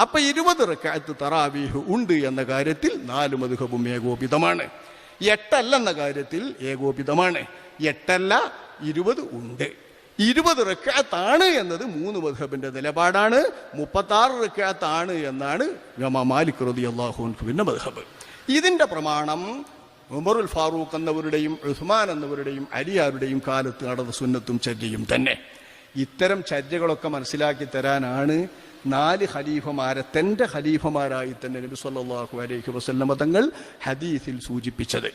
അപ്പൊ ഇരുപത് റക്കാത്ത് തറാവീഹ് ഉണ്ട് എന്ന കാര്യത്തിൽ നാല് മധുഹബും ഏകോപിതമാണ്. എട്ടല്ലെന്ന കാര്യത്തിൽ ഏകോപിതമാണ്. എട്ടല്ല ഇരുപത് ഉണ്ട്. ഇരുപത് റക്കാത്താണ് എന്നത് മൂന്ന് മധുഹബിന്റെ നിലപാടാണ്. മുപ്പത്താറ് റക്കാത്താണ് എന്നാണ് ഇമാം മാലിക് റതി അള്ളാഹുവിന്റെ മധുഹബ്. ഇതിന്റെ പ്രമാണം ഉമറുൽ ഫാറൂഖ് എന്നവരുടെയും ഉസ്മാൻ എന്നവരുടെയും അലിയാരുടെയും കാലത്ത് നടന്ന സുന്നത്തും ചര്യയും തന്നെ. ഇത്തരം ചര്യകളൊക്കെ മനസ്സിലാക്കി തരാനാണ് നാല് ഖലീഫമാരെ തന്റെ ഖലീഫമാരായി തന്നെ നബി സല്ലാഹു അലൈഹി വസല്ലമ തങ്ങൾ ഹദീസിൽ സൂചിപ്പിച്ചത്.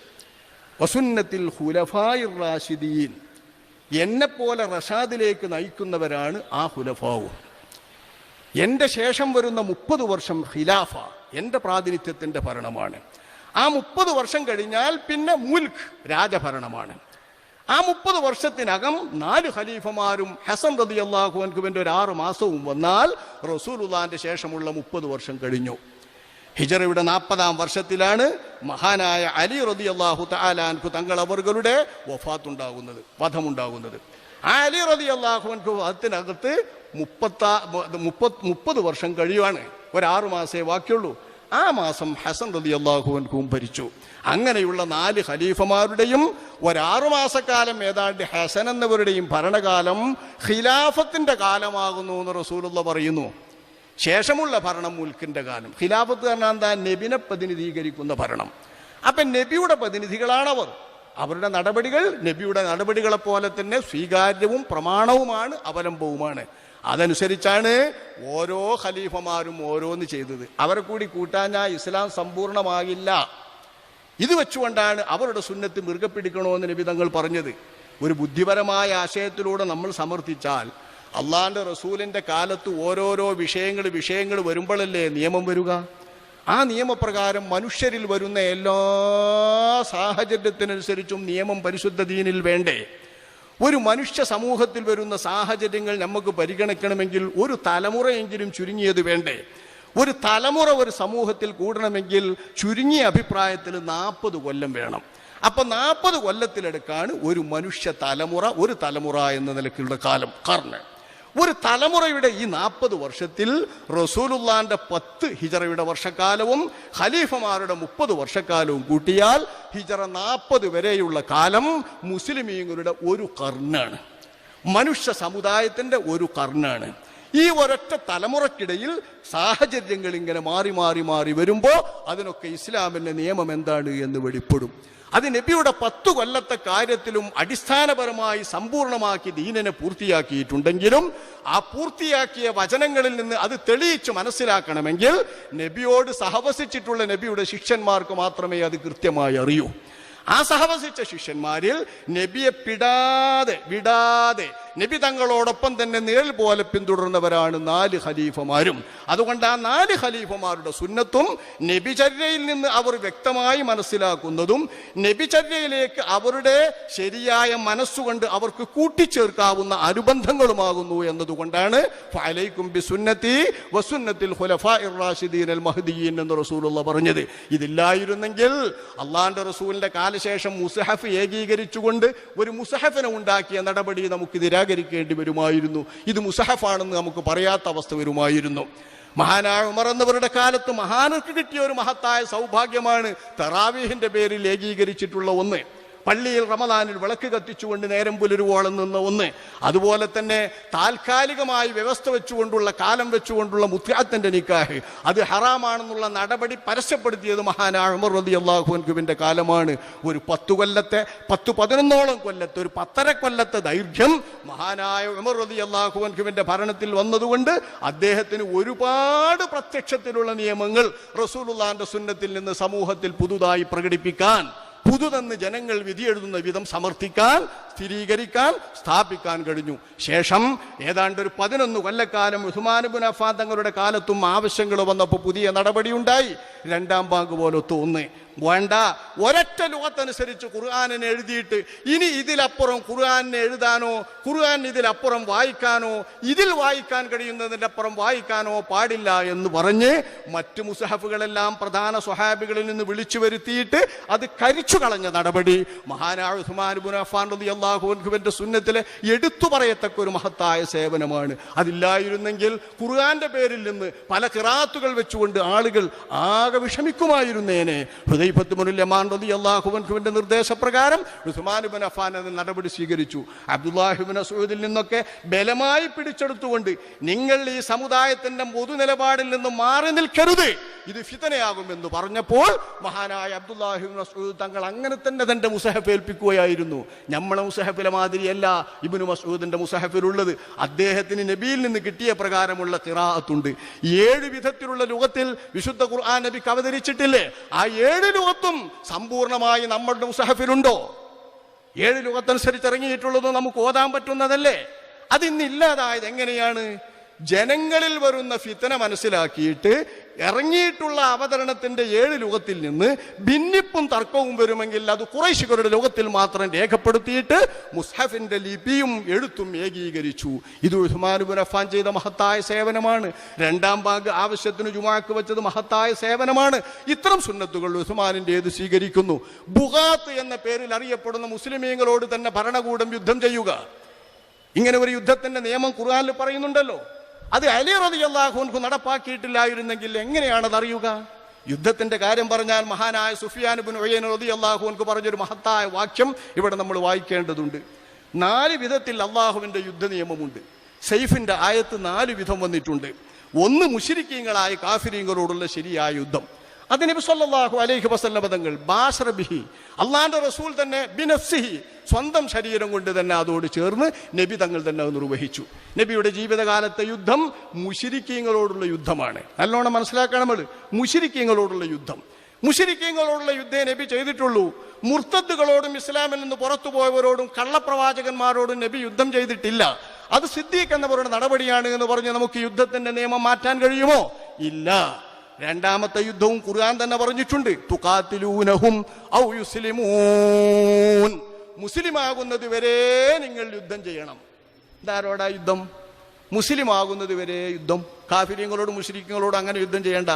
വസുന്നത്തിൽ ഖുലഫായിർ റാഷിദീൻ എന്നെപ്പോലെ റഷാദിലേക്ക് നയിക്കുന്നവരാണ് ആ ഹുലഫാവും എന്റെ ശേഷം വരുന്ന മുപ്പത് വർഷം ഖിലാഫ എന്റെ പ്രാതിനിധ്യത്തിന്റെ ഭരണമാണ്. ആ മുപ്പത് വർഷം കഴിഞ്ഞാൽ പിന്നെ മുൽക്ക് രാജഭരണമാണ്. ആ മുപ്പത് വർഷത്തിനകം നാല് ഖലീഫമാരും ഹസൻ റതി അള്ളാഹു അൻകുബിന്റെ ഒരു ആറ് മാസവും വന്നാൽ റസൂലുല്ലാന്റെ ശേഷമുള്ള മുപ്പത് വർഷം കഴിഞ്ഞു. ഹിജറയുടെ നാൽപ്പതാം വർഷത്തിലാണ് മഹാനായ അലി റതി അള്ളാഹു താലാൻഖു വഫാത്ത് വഫാത്തുണ്ടാകുന്നത് വധമുണ്ടാകുന്നത്. ആ അലി റതി അള്ളാഹു അൻഖു വധത്തിനകത്ത് മുപ്പത്താ മുപ്പത് മുപ്പത് വർഷം കഴിയുവാണ്. ഒരാറു മാസേ ബാക്കിയുള്ളൂ. ആ മാസം ഹസൻ റതി അള്ളാഹുവിൻകും ഭരിച്ചു. അങ്ങനെയുള്ള നാല് ഖലീഫമാരുടെയും ഒരാറു മാസക്കാലം ഏതാണ്ട് ഹസൻ എന്നവരുടെയും ഭരണകാലം ഖിലാഫത്തിന്റെ കാലമാകുന്നു എന്ന് റസൂലുള്ള പറയുന്നു. ശേഷമുള്ള ഭരണം മുൽക്കിന്റെ കാലം. ഖിലാഫത്ത് പറഞ്ഞാൽ എന്താ? നബിനെ പ്രതിനിധീകരിക്കുന്ന ഭരണം. അപ്പം നബിയുടെ പ്രതിനിധികളാണവർ അവരുടെ നടപടികൾ നബിയുടെ നടപടികളെ പോലെ തന്നെ സ്വീകാര്യവും പ്രമാണവുമാണ് അവലംബവുമാണ്. അതനുസരിച്ചാണ് ഓരോ ഖലീഫമാരും ഓരോന്ന് ചെയ്തത്. അവരെ കൂടി കൂട്ടാഞ്ഞാൽ ഇസ്ലാം സമ്പൂർണമാകില്ല ഇത് വെച്ചുകൊണ്ടാണ് അവരുടെ സുന്നത്ത് മൃഗ പിടിക്കണമെന്ന് നബി തങ്ങൾ പറഞ്ഞത്. ഒരു ബുദ്ധിപരമായ ആശയത്തിലൂടെ നമ്മൾ സമർത്ഥിച്ചാൽ അള്ളാന്റെ റസൂലിന്റെ കാലത്ത് ഓരോരോ വിഷയങ്ങൾ വിഷയങ്ങൾ വരുമ്പോഴല്ലേ നിയമം വരിക? ആ നിയമപ്രകാരം മനുഷ്യരിൽ വരുന്ന എല്ലാ സാഹചര്യത്തിനനുസരിച്ചും നിയമം പരിശുദ്ധ ദീനിൽ വേണ്ടേ? ഒരു മനുഷ്യ സമൂഹത്തിൽ വരുന്ന സാഹചര്യങ്ങൾ നമുക്ക് പരിഗണിക്കണമെങ്കിൽ ഒരു തലമുറയെങ്കിലും ചുരുങ്ങിയത് വേണ്ടേ? ഒരു തലമുറ ഒരു സമൂഹത്തിൽ കൂടണമെങ്കിൽ ചുരുങ്ങിയ അഭിപ്രായത്തിൽ നാൽപ്പത് കൊല്ലം വേണം. അപ്പൊ നാൽപ്പത് കൊല്ലത്തിലെടുക്കാണ് ഒരു മനുഷ്യ തലമുറ ഒരു തലമുറ എന്ന നിലയ്ക്കുള്ള കാലം കർണ് ഒരു തലമുറയുടെ ഈ നാൽപ്പത് വർഷത്തിൽ റസൂലുള്ളാന്റെ പത്ത് ഹിജറയുടെ വർഷക്കാലവും ഖലീഫമാരുടെ മുപ്പത് വർഷക്കാലവും കൂട്ടിയാൽ ഹിജറ നാൽപ്പത് വരെയുള്ള കാലം മുസ്ലിമീങ്ങളുടെ ഒരു കർണാണ്. മനുഷ്യ സമുദായത്തിന്റെ ഒരു കർണാണ്. ഈ ഒരൊറ്റ തലമുറക്കിടയിൽ സാഹചര്യങ്ങൾ ഇങ്ങനെ മാറി മാറി മാറി വരുമ്പോൾ അതിനൊക്കെ ഇസ്ലാമിന്റെ നിയമം എന്താണ് എന്ന് വെളിപ്പെടും. അത് നബിയുടെ പത്തു കൊല്ലത്തെ കാര്യത്തിലും അടിസ്ഥാനപരമായി സമ്പൂർണമാക്കി ദീനനെ പൂർത്തിയാക്കിയിട്ടുണ്ടെങ്കിലും ആ പൂർത്തിയാക്കിയ വചനങ്ങളിൽ നിന്ന് അത് തെളിയിച്ച് മനസ്സിലാക്കണമെങ്കിൽ നബിയോട് സഹവസിച്ചിട്ടുള്ള നബിയുടെ ശിഷ്യന്മാർക്ക് മാത്രമേ അത് കൃത്യമായി അറിയൂ. ആ സഹവസിച്ച ശിഷ്യന്മാരിൽ നബിയെ പിടാതെ വിടാതെ നബി തങ്ങളോടൊപ്പം തന്നെ നിഴൽ പോലെ പിന്തുടർന്നവരാണ് നാല് ഖലീഫമാരും. അതുകൊണ്ട് ആ നാല് ഖലീഫമാരുടെ സുന്നത്തും നബിചര്യയിൽ നിന്ന് അവർ വ്യക്തമായി മനസ്സിലാക്കുന്നതും നബിചര്യയിലേക്ക് അവരുടെ ശരിയായ മനസ്സുകൊണ്ട് അവർക്ക് കൂട്ടിച്ചേർക്കാവുന്ന അനുബന്ധങ്ങളുമാകുന്നു എന്നതുകൊണ്ടാണ് എന്ന് റസൂലുള്ള പറഞ്ഞത്. ഇതില്ലായിരുന്നെങ്കിൽ അള്ളാന്റെ റസൂലിന്റെ കാലശേഷം മുസഹഫ് ഏകീകരിച്ചുകൊണ്ട് ഒരു മുസഹഫിനെ ഉണ്ടാക്കിയ നടപടി നമുക്ക് നിരാകരിക്കേണ്ടി വരുമായിരുന്നു. ഇത് മുസഹഫാണെന്ന് നമുക്ക് പറയാത്ത അവസ്ഥ വരുമായിരുന്നു. മഹാനായ ഉമർ എന്നവരുടെ കാലത്ത് മഹാനർക്ക് കിട്ടിയ ഒരു മഹത്തായ സൗഭാഗ്യമാണ് തറാവീഹിന്റെ പേരിൽ ഏകീകരിച്ചിട്ടുള്ള ഒന്ന്. പള്ളിയിൽ റമദാനിൽ വിളക്ക് കത്തിച്ചുകൊണ്ട് നേരം പുലരുവോളം നിന്ന ഒന്ന്. അതുപോലെ തന്നെ താൽക്കാലികമായി വ്യവസ്ഥ വെച്ചുകൊണ്ടുള്ള കാലം വെച്ചുകൊണ്ടുള്ള മുത്യാത്തന്റെ നിക്കാഹ്. അത് ഹറാമാണെന്നുള്ള നടപടി പരസ്യപ്പെടുത്തിയത് മഹാനായ ഉമർ റതി അള്ളാഹുൻകുവിന്റെ കാലമാണ്. ഒരു പത്തു കൊല്ലത്തെ പത്ത് പതിനൊന്നോളം കൊല്ലത്തെ ഒരു പത്തര കൊല്ലത്തെ ദൈർഘ്യം മഹാനായ ഉമർ റതി അള്ളാഹുൻകുവിന്റെ ഭരണത്തിൽ വന്നതുകൊണ്ട് അദ്ദേഹത്തിന് ഒരുപാട് പ്രത്യക്ഷത്തിലുള്ള നിയമങ്ങൾ റസൂലുള്ളാന്റെ സുന്നത്തിൽ നിന്ന് സമൂഹത്തിൽ പുതുതായി പ്രകടിപ്പിക്കാൻ പുതുതെന്ന് ജനങ്ങൾ വിധിയെഴുതുന്ന വിധം സമർത്ഥിക്കാൻ സ്ഥിരീകരിക്കാൻ സ്ഥാപിക്കാൻ കഴിഞ്ഞു. ശേഷം ഏതാണ്ട് ഒരു പതിനൊന്ന് കൊല്ലക്കാലം ഉസ്മാനുബുൻ അഫാൻ തങ്ങളുടെ കാലത്തും ആവശ്യങ്ങൾ വന്നപ്പോൾ പുതിയ നടപടിയുണ്ടായി രണ്ടാം ബാങ്ക് പോലെ തോന്നി. വേണ്ട ഒരൊറ്റ ലോകത്തനുസരിച്ച് ഖുർആാനിനെ എഴുതിയിട്ട് ഇനി ഇതിലപ്പുറം ഖുർആാനിനെ എഴുതാനോ ഖുർആൻ ഇതിലപ്പുറം വായിക്കാനോ ഇതിൽ വായിക്കാൻ കഴിയുന്നതിന്റെ അപ്പുറം വായിക്കാനോ പാടില്ല എന്ന് പറഞ്ഞ് മറ്റ് മുസഹഫുകളെല്ലാം പ്രധാന സ്വഹാബികളിൽ നിന്ന് വിളിച്ചു വരുത്തിയിട്ട് അത് കരിച്ചു കളഞ്ഞ നടപടി. മഹാനായ ഉസ്മാൻ ബുൻ അഫാൻ റളിയല്ലാഹു അള്ളാഹുവിന്റെ സുന്നത്തിലെ എടുത്തു പറയത്തക്ക ഒരു മഹത്തായ സേവനമാണ്. അതില്ലായിരുന്നെങ്കിൽ ഖുർആന്റെ പേരിൽ നിന്ന് പല കിറാത്തുകൾ വെച്ചുകൊണ്ട് ആളുകൾ ആകെ വിഷമിക്കുമായിരുന്നേനെ. ഹൃദയപത്തുമുല്ലാൻ റതി അള്ളാഹുവിന്റെ നിർദ്ദേശപ്രകാരം ഉസ്മാനുബൻ അഫാൻ എന്ന നടപടി സ്വീകരിച്ചു. അബ്ദുല്ലാഹിബിൻ അസൂദിൽ നിന്നൊക്കെ ബലമായി പിടിച്ചെടുത്തുകൊണ്ട് നിങ്ങൾ ഈ സമുദായത്തിന്റെ പൊതുനിലപാടിൽ നിന്ന് മാറി നിൽക്കരുത് ഇത് ഫിതനയാകുമെന്ന് പറഞ്ഞപ്പോൾ മഹാനായ അബ്ദുല്ലാഹിബിൻ മസൂദ് തങ്ങൾ അങ്ങനെ തന്നെ തന്റെ മുസഹഫ് ഏൽപ്പിക്കുകയായിരുന്നു. നമ്മളെ മുസഹഫിലെ മാതിരിയല്ല ഇബിനു മസൂദിന്റെ മുസഹഫിലുള്ളത്. അദ്ദേഹത്തിന് നബിയിൽ നിന്ന് കിട്ടിയ പ്രകാരമുള്ള തിറാത്തുണ്ട് ഏഴ് വിധത്തിലുള്ള ലുഗത്തിൽ വിശുദ്ധ ഖുർആൻ നബിക്ക് അവതരിച്ചിട്ടില്ലേ? ആ ഏഴ് ലുഗത്തും സമ്പൂർണമായി നമ്മളുടെ മുസഹഫിലുണ്ടോ? ഏഴ് ലുഗത്തനുസരിച്ച് ഇറങ്ങിയിട്ടുള്ളത് നമുക്ക് ഓതാൻ പറ്റുന്നതല്ലേ? അതിന്നില്ലാതായത് എങ്ങനെയാണ്? ജനങ്ങളിൽ വരുന്ന ഫിത്തന മനസ്സിലാക്കിയിട്ട് ഇറങ്ങിയിട്ടുള്ള അവതരണത്തിന്റെ ഏഴ് ലോകത്തിൽ നിന്ന് ഭിന്നിപ്പും തർക്കവും വരുമെങ്കിൽ അത് കുറേശികളുടെ ലോകത്തിൽ മാത്രം രേഖപ്പെടുത്തിയിട്ട് മുസ്ഹഫിന്റെ ലിപിയും എഴുത്തും ഏകീകരിച്ചു. ഇത് ഉസ്മാനുബുൻ ചെയ്ത മഹത്തായ സേവനമാണ്. രണ്ടാം ഭാഗ് ആവശ്യത്തിന് ജുമാക്ക് വെച്ചത് മഹത്തായ സേവനമാണ്. ഇത്തരം സുന്നത്തുകൾ ഉസ്മാനിന്റെ ഏത് സ്വീകരിക്കുന്നു. ബുഗാത്ത് എന്ന പേരിൽ അറിയപ്പെടുന്ന മുസ്ലിമീങ്ങളോട് തന്നെ ഭരണകൂടം യുദ്ധം ചെയ്യുക. ഇങ്ങനെ ഒരു യുദ്ധത്തിന്റെ നിയമം ഖുർആനിൽ പറയുന്നുണ്ടല്ലോ. അത് അലി റതി അള്ളാഹുൻകു നടപ്പാക്കിയിട്ടില്ലായിരുന്നെങ്കിൽ എങ്ങനെയാണത് അറിയുക? യുദ്ധത്തിന്റെ കാര്യം പറഞ്ഞാൽ മഹാനായ സുഫിയാനുബിൻ ഒയ്യൻ റതി അള്ളാഹുൻകു പറഞ്ഞൊരു മഹത്തായ വാക്യം ഇവിടെ നമ്മൾ വായിക്കേണ്ടതുണ്ട്. നാല് വിധത്തിൽ അള്ളാഹുവിന്റെ യുദ്ധ നിയമമുണ്ട് സെയ്ഫിന്റെ ആയത്ത് നാല് വിധം വന്നിട്ടുണ്ട്. ഒന്ന് മുഷിരിക്കീങ്ങളായ കാഫിരീങ്ങളോടുള്ള ശരിയായ യുദ്ധം. അത് നബി സല്ലല്ലാഹു അലൈഹി വസല്ലമ തങ്ങൾ ബാഷറബിഹി അള്ളാന്റെ റസൂൽ തന്നെ ബിനഫ്സിഹി സ്വന്തം ശരീരം കൊണ്ട് തന്നെ അതോട് ചേർന്ന് നബി തങ്ങൾ തന്നെ അത് നിർവഹിച്ചു. നബിയുടെ ജീവിതകാലത്തെ യുദ്ധം മുഷിരിക്കീങ്ങളോടുള്ള യുദ്ധമാണ്. നല്ലോണം മനസ്സിലാക്കണം നമ്മൾ. മുഷിരിക്കീങ്ങളോടുള്ള യുദ്ധം. മുഷിരിക്കീങ്ങളോടുള്ള യുദ്ധം നബി ചെയ്തിട്ടുള്ളൂ. മുർത്തദ്ദുകളോടും ഇസ്ലാമിൽ നിന്ന് പുറത്തു പോയവരോടും കള്ളപ്രവാചകന്മാരോടും നബി യുദ്ധം ചെയ്തിട്ടില്ല. അത് സിദ്ദീഖ് എന്നവരുടെ നടപടിയാണ് എന്ന് പറഞ്ഞ് നമുക്ക് യുദ്ധത്തിന്റെ നിയമം മാറ്റാൻ കഴിയുമോ? ഇല്ല. രണ്ടാമത്തെ യുദ്ധവും ഖുർആൻ തന്നെ പറഞ്ഞിട്ടുണ്ട്. തുകാത്തിലൂനഹും ഔ യുസ്ലിമൂൻ. മുസ്ലിം ആകുന്നത് വരെ നിങ്ങൾ യുദ്ധം ചെയ്യണം. ഇതാരോടാ യുദ്ധം? മുസ്ലിം ആകുന്നത് വരെ യുദ്ധം. കാഫിര്യങ്ങളോട് മുസ്ലിങ്ങളോട് അങ്ങനെ യുദ്ധം ചെയ്യണ്ട.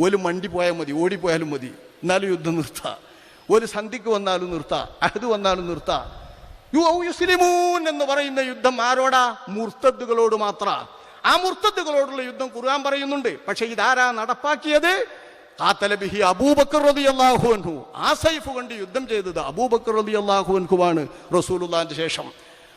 ഒരു മണ്ടി പോയാൽ മതി ഓടിപ്പോയാലും മതി. എന്നാലും യുദ്ധം നിർത്താം. ഒരു സന്ധിക്ക് വന്നാലും നിർത്താം. അഹദ് വന്നാലും നിർത്താം. യു ഔ യുസ്ലിമൂൻ എന്ന് പറയുന്ന യുദ്ധം ആരോടാ? മുർത്തദ്ദുകളോട് മാത്ര. ആ മുർത്തത്തുകളോടുള്ള യുദ്ധം ഖുർആൻ പറയുന്നുണ്ട്. പക്ഷെ ഇതാരാ നടപ്പാക്കിയത്? കാത്തലബിഹി അബൂബക്കർ റതി അൻഹു. ആ സൈഫ് കൊണ്ട് യുദ്ധം ചെയ്തത് അബൂബക്കർ റതി അൻഹുവാണ് റസൂലുള്ളാന്റെ ശേഷം.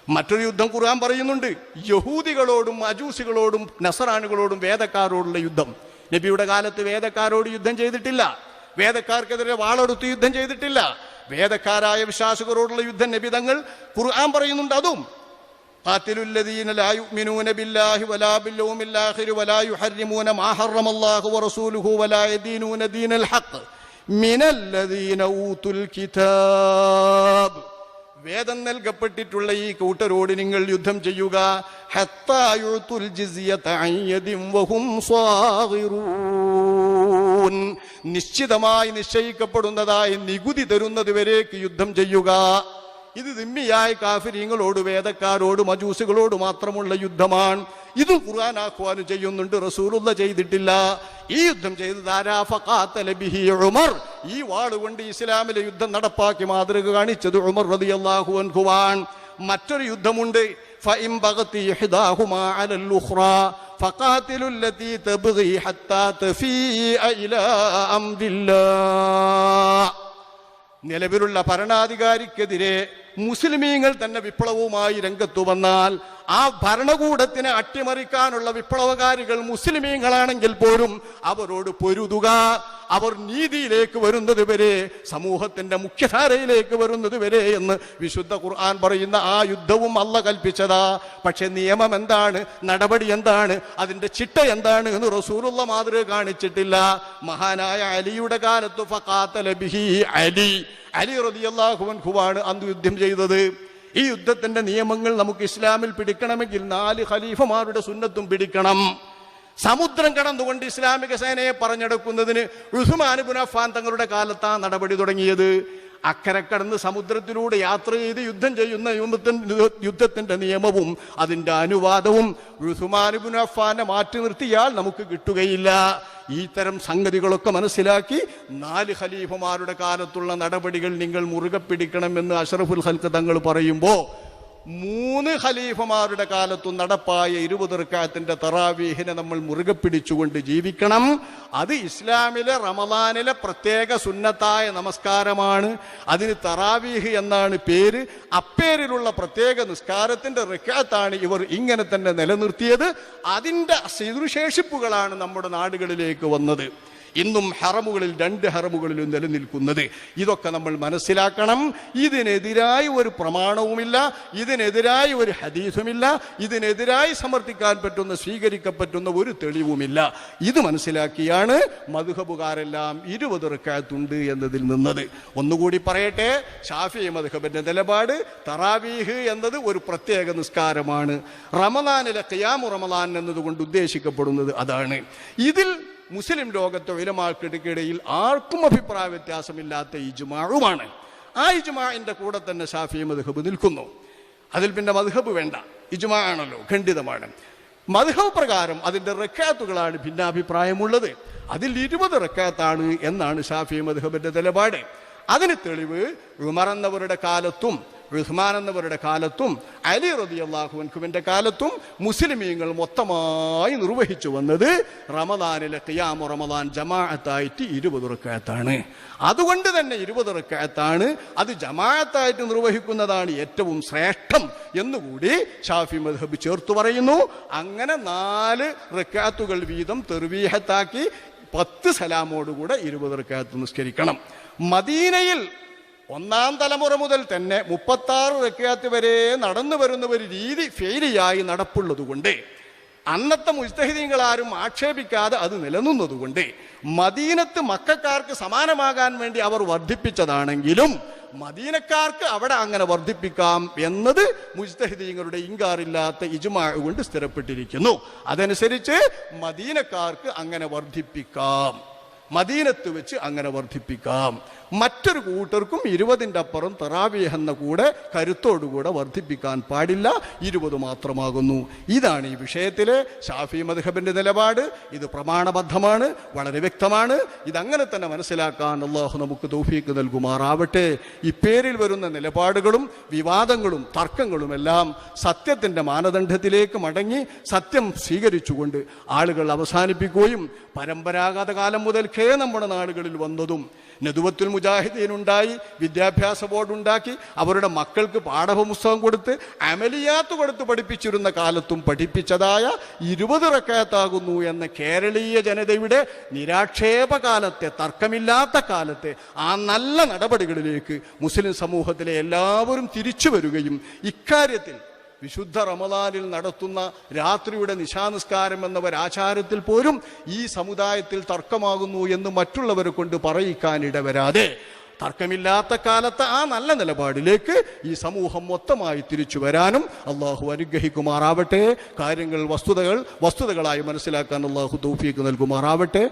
മറ്റൊരു യുദ്ധം ഖുർആൻ പറയുന്നുണ്ട്. യഹൂദികളോടും അജൂസികളോടും നസറാനുകളോടും വേദക്കാരോടുള്ള യുദ്ധം. നബിയുടെ കാലത്ത് വേദക്കാരോട് യുദ്ധം ചെയ്തിട്ടില്ല. വേദക്കാർക്കെതിരെ വാളെടുത്ത് യുദ്ധം ചെയ്തിട്ടില്ല. വേദക്കാരായ വിശ്വാസികളോടുള്ള യുദ്ധം നബി തങ്ങൾ ഖുർആൻ പറയുന്നുണ്ട്. അതും قاتلوا الذين لا يؤمنون بالله ولا باليوم الآخر ولا يحرمون ما حرم الله ورسوله ولا يدينون دين الحق من الذين أوتوا الكتاب വേദം നൽകപ്പെട്ടിട്ടുള്ള ഈ കൂട്ടരോട് നിങ്ങൾ യുദ്ധം ചെയ്യുക ഹത്താ യുഅ്തുൽ ജിസിയത അൻ യദിൻ വഹും സ്വാഗിറൂൻ. നിശ്ചിതമായി നിശ്ചയിക്കപ്പെടുന്നതായി നികുതി തരുന്നത് വരേക്ക് യുദ്ധം ചെയ്യുക ഇത് ദിമ്മിയായ കാഫിര്യങ്ങളോട് വേദക്കാരോട് മജൂസുകളോട് മാത്രമുള്ള യുദ്ധമാണ് ഇത് ഖുർആൻ ആഹ്വാനം ചെയ്യുന്നുണ്ട് റസൂലുള്ള ചെയ്തിട്ടില്ല ഈ യുദ്ധം ചെയ്തത് ആരാ ഫഖാത്തല ബിഹി ഉമർ ഈ വാള് കൊണ്ട് ഇസ്ലാമിലെ യുദ്ധം നടപ്പാക്കി മാതൃക കാണിച്ചത് ഉമർ റളിയല്ലാഹു അൻഹുവാൻ മറ്റൊരു യുദ്ധമുണ്ട് فإن بغت إحداهما على الأخرى فقاتلوا التي تبغي حتى تفيء إلى أمر الله നിലവിലുള്ള ഭരണാധികാരിക്കെതിരെ മുസ്ലിമീങ്ങൾ തന്നെ വിപ്ലവവുമായി രംഗത്തു വന്നാൽ ആ ഭരണകൂടത്തിനെ അട്ടിമറിക്കാനുള്ള വിപ്ലവകാരികൾ മുസ്ലിമീങ്ങളാണെങ്കിൽ പോലും അവരോട് പൊരുതുക. അവർ നീതിയിലേക്ക് വരുന്നത് വരെ സമൂഹത്തിന്റെ മുഖ്യധാരയിലേക്ക് വരുന്നത് വരെ എന്ന് വിശുദ്ധ ഖുർആൻ പറയുന്ന ആ യുദ്ധവും അല്ല കൽപ്പിച്ചതാ. പക്ഷെ നിയമം എന്താണ്? നടപടി എന്താണ്? അതിന്റെ ചിട്ട എന്താണ് എന്ന് റസൂലുള്ള മാതൃക കാണിച്ചിട്ടില്ല. മഹാനായ അലിയുടെ കാലത്ത് ഫക്കാത്തലബിഹി ബിഹി അലി. അലി റളിയല്ലാഹുവാണ് അന്ന് യുദ്ധം ചെയ്തത്. ഈ യുദ്ധത്തിന്റെ നിയമങ്ങൾ നമുക്ക് ഇസ്ലാമിൽ പിടിക്കണമെങ്കിൽ നാല് ഖലീഫമാരുടെ സുന്നത്തും പിടിക്കണം. സമുദ്രം കടന്നുകൊണ്ട് ഇസ്ലാമിക സേനയെ പറഞ്ഞെടുക്കുന്നതിന് ഉസ്മാൻ ബുൻ അഫ്ഫാൻ തങ്ങളുടെ കാലത്താണ് നടപടി തുടങ്ങിയത്. അക്കരെ കടന്ന് സമുദ്രത്തിലൂടെ യാത്ര ചെയ്ത് യുദ്ധം ചെയ്യുന്ന യുദ്ധത്തിന്റെ നിയമവും അതിന്റെ അനുവാദവും ഉസ്മാനുബിൻ മാറ്റി നിർത്തിയാൽ നമുക്ക് കിട്ടുകയില്ല. ഈ തരം സംഗതികളൊക്കെ മനസ്സിലാക്കി നാല് ഖലീഫമാരുടെ കാലത്തുള്ള നടപടികൾ നിങ്ങൾ മുറുകെ പിടിക്കണമെന്ന് അഷറഫുൽ ഹൽക്ക് തങ്ങൾ പറയുമ്പോൾ മൂന്ന് ഖലീഫമാരുടെ കാലത്തും നടപ്പായ ഇരുപത് റക്കാത്തിന്റെ തറാവീഹിനെ നമ്മൾ മുറുകെ പിടിച്ചുകൊണ്ട് ജീവിക്കണം. അത് ഇസ്ലാമിലെ റമദാനിലെ പ്രത്യേക സുന്നത്തായ നമസ്കാരമാണ്. അതിന് തറാവീഹ് എന്നാണ് പേര്. അപ്പേരിലുള്ള പ്രത്യേക നിസ്കാരത്തിന്റെ റക്കാത്താണ് ഇവർ ഇങ്ങനെ തന്നെ നിലനിർത്തിയത്. അതിന്റെ ശേഷിപ്പുകളാണ് നമ്മുടെ നാടുകളിലേക്ക് വന്നത്. ഇന്നും ഹറമുകളിൽ രണ്ട് ഹറമുകളിലും നിലനിൽക്കുന്നത്. ഇതൊക്കെ നമ്മൾ മനസ്സിലാക്കണം. ഇതിനെതിരായി ഒരു പ്രമാണവുമില്ല. ഇതിനെതിരായി ഒരു ഹദീസുമില്ല. ഇതിനെതിരായി സമർത്ഥിക്കാൻ പറ്റുന്ന സ്വീകരിക്കപ്പറ്റുന്ന ഒരു തെളിവുമില്ല. ഇത് മനസ്സിലാക്കിയാണ് മധുഹബുകാരെല്ലാം ഇരുപത് റക്കാത്തുണ്ട് എന്നതിൽ നിന്നത്. ഒന്നുകൂടി പറയട്ടെ. ഷാഫി മധുഹബിന്റെ നിലപാട് തറാവീഹ് എന്നത് ഒരു പ്രത്യേക നിസ്കാരമാണ്. റമദാനിലെ ഖിയാമു റമദാൻ എന്നതുകൊണ്ട് ഉദ്ദേശിക്കപ്പെടുന്നത് അതാണ്. ഇതിൽ മുസ്ലിം ലോകത്തെ ഉലമാക്കിടയിൽ ആർക്കും അഭിപ്രായ വ്യത്യാസമില്ലാത്ത ഇജുമാറുമാണ് ആ ഇജുമാന്റെ കൂടെ തന്നെ ഷാഫി മദ്ഹബ് നിൽക്കുന്നു. അതിൽ പിന്നെ മദ്ഹബ് വേണ്ട. ഇജുമാ ആണല്ലോ ഖണ്ഡിതമാണ്. മദ്ഹബ് പ്രകാരം അതിന്റെ റക്കാത്തുകളാണ് ഭിന്നാഭിപ്രായമുള്ളത്. അതിൽ ഇരുപത് റക്കാത്താണ് എന്നാണ് ഷാഫി മദ്ഹബിന്റെ നിലപാട്. അതിന് തെളിവ് ഉമറന്നവരുടെ കാലത്തും ഉസ്മാൻ എന്നവരുടെ കാലത്തും അലി റബി അള്ളാഹുവിന്റെ കാലത്തും മുസ്ലിമീങ്ങൾ മൊത്തമായി നിർവഹിച്ചു വന്നത് റമദാനിലെ ഖിയാമു റമദാൻ ജമാഅത്തായിട്ട് ഇരുപത് റക്കാത്താണ് അതുകൊണ്ട് തന്നെ ഇരുപത് റക്കാത്താണ് അത് ജമാഅത്തായിട്ട് നിർവഹിക്കുന്നതാണ് ഏറ്റവും ശ്രേഷ്ഠം എന്നുകൂടി ഷാഫി മദ്ഹബ് ചേർത്ത് പറയുന്നു. അങ്ങനെ നാല് റക്കാത്തുകൾ വീതം തെർവീഹത്താക്കി പത്ത് സലാമോടുകൂടെ ഇരുപത് റക്കാത്ത് നിസ്കരിക്കണം. മദീനയിൽ ഒന്നാം തലമുറ മുതൽ തന്നെ മുപ്പത്താറ് റക്കാത്ത് വരെ നടന്നു വരുന്ന ഒരു രീതി ഫെയിലിയായി നടപ്പുള്ളതുകൊണ്ട് അന്നത്തെ മുസ്തഹിദീങ്ങൾ ആരും ആക്ഷേപിക്കാതെ അത് നിലനിന്നതുകൊണ്ട് മദീനത്ത് മക്കാർക്ക് സമാനമാകാൻ വേണ്ടി അവർ വർദ്ധിപ്പിച്ചതാണെങ്കിലും മദീനക്കാർക്ക് അവിടെ അങ്ങനെ വർദ്ധിപ്പിക്കാം എന്നത് മുജ്തഹിദീങ്ങളുടെ ഇങ്കാറില്ലാത്ത ഇജുമാ കൊണ്ട് സ്ഥിരപ്പെട്ടിരിക്കുന്നു. അതനുസരിച്ച് മദീനക്കാർക്ക് അങ്ങനെ വർദ്ധിപ്പിക്കാം. മദീനത്ത് വെച്ച് അങ്ങനെ വർദ്ധിപ്പിക്കാം. മറ്റൊരു കൂട്ടർക്കും ഇരുപതിന്റെ അപ്പുറം തറാവീഹ് എന്ന കൂടെ കരുത്തോടുകൂടെ വർദ്ധിപ്പിക്കാൻ പാടില്ല. ഇരുപത് മാത്രമാകുന്നു. ഇതാണ് ഈ വിഷയത്തിലെ ഷാഫി മദ്ഹബിന്റെ നിലപാട്. ഇത് പ്രമാണബദ്ധമാണ് വളരെ വ്യക്തമാണ്. ഇതങ്ങനെ തന്നെ മനസ്സിലാക്കാൻ അള്ളാഹു നമുക്ക് തൗഫീക്ക് നൽകുമാറാവട്ടെ. ഈ പേരിൽ വരുന്ന നിലപാടുകളും വിവാദങ്ങളും തർക്കങ്ങളും എല്ലാം സത്യത്തിന്റെ മാനദണ്ഡത്തിലേക്ക് മടങ്ങി സത്യം സ്വീകരിച്ചുകൊണ്ട് ആളുകൾ അവസാനിപ്പിക്കുകയും പരമ്പരാഗത കാലം മുതൽക്കേ നമ്മുടെ നാടുകളിൽ വന്നതും നദുവത്തുൽ മുജാഹിദീൻ ഉണ്ടായി വിദ്യാഭ്യാസ ബോർഡ് ഉണ്ടാക്കി അവരുടെ മക്കൾക്ക് പാഠപുസ്തകം കൊടുത്ത് അമലിയാത്ത് കൊടുത്ത് പഠിപ്പിച്ചിരുന്ന കാലത്തും പഠിപ്പിച്ചതായ ഇരുപത് റക്കാത്താകുന്നു എന്ന കേരളീയ ജനതയുടെ നിരാക്ഷേപ കാലത്തെ തർക്കമില്ലാത്ത കാലത്തെ ആ നല്ല നടപടികളിലേക്ക് മുസ്ലിം സമൂഹത്തിലെ എല്ലാവരും തിരിച്ചു വരികയും ഇക്കാര്യത്തിൽ വിശുദ്ധ റമലാനിൽ നടത്തുന്ന രാത്രിയുടെ നിശാനിസ്കാരം എന്ന ഒരാചാരത്തിൽ പോലും ഈ സമുദായത്തിൽ തർക്കമാകുന്നു എന്ന് മറ്റുള്ളവരെ കൊണ്ട് പറയിക്കാൻ ഇടവരാതെ തർക്കമില്ലാത്ത കാലത്ത് ആ നല്ല നിലപാടിലേക്ക് ഈ സമൂഹം മൊത്തമായി തിരിച്ചു വരാനും അള്ളാഹു അനുഗ്രഹിക്കുമാറാവട്ടെ. കാര്യങ്ങൾ വസ്തുതകൾ വസ്തുതകളായി മനസ്സിലാക്കാൻ അള്ളാഹു തൗഫീക്ക് നൽകുമാറാവട്ടെ.